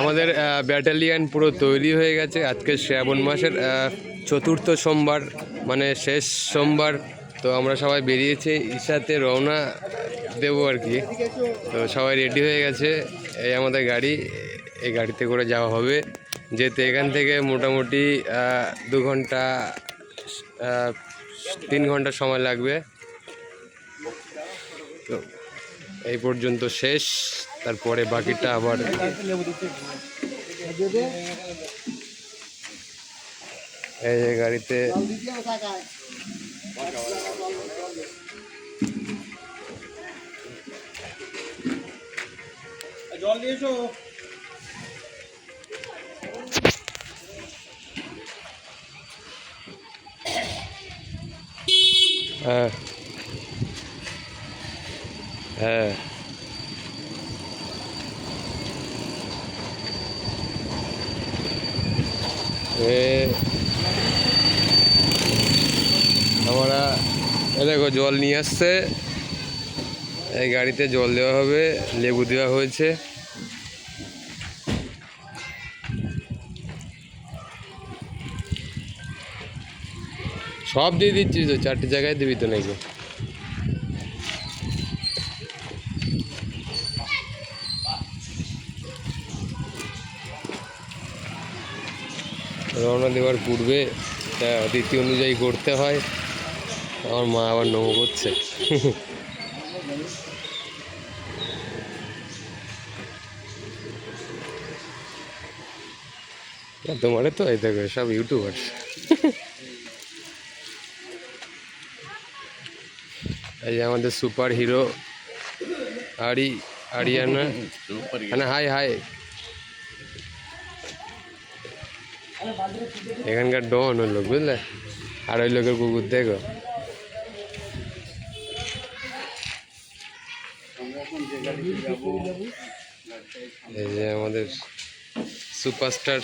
আমাদের ব্যাটালিয়ান পুরো তৈরি হয়ে গেছে। আজকে শ্রাবণ মাসের চতুর্থ সোমবার মানে শেষ সোমবার। তো আমরা সবাই বেরিয়েছি, ঈশাতে রওনা দেবো আর কি। তো সবাই রেডি হয়ে গেছে, এই আমাদের গাড়ি, এই গাড়িতে করে যাওয়া হবে। যেতে এখান থেকে মোটামুটি দু ঘণ্টা তিন ঘণ্টা সময় লাগবে। তো এই পর্যন্ত শেষ। তারপরে বাকিটা আবার এই যে গাড়িতে জল হ্যাঁ। হ্যাঁ। আমরা দেখো, জল নিয়ে আসছে। এই গাড়িতে জল দেওয়া হবে, লেবু দেওয়া হয়েছে। সব দিয়ে দিচ্ছিস তো? চারটে জায়গায় দিবি তো নাকি? রওনা দেওয়ার পূর্বে রীতি অনুযায়ী করতে হয়। আমার মা আবার নমো করছে। তোমারে তো এই দেখো সব ইউটিউবার এই যে আমাদের সুপার হিরো আরি আরিয়ানা। মানে হাই হাই এখানকার ডন ওই লোক বুঝলে? আর ওই লোকের কুকুর দেখো। এই যে আমাদের সুপারস্টার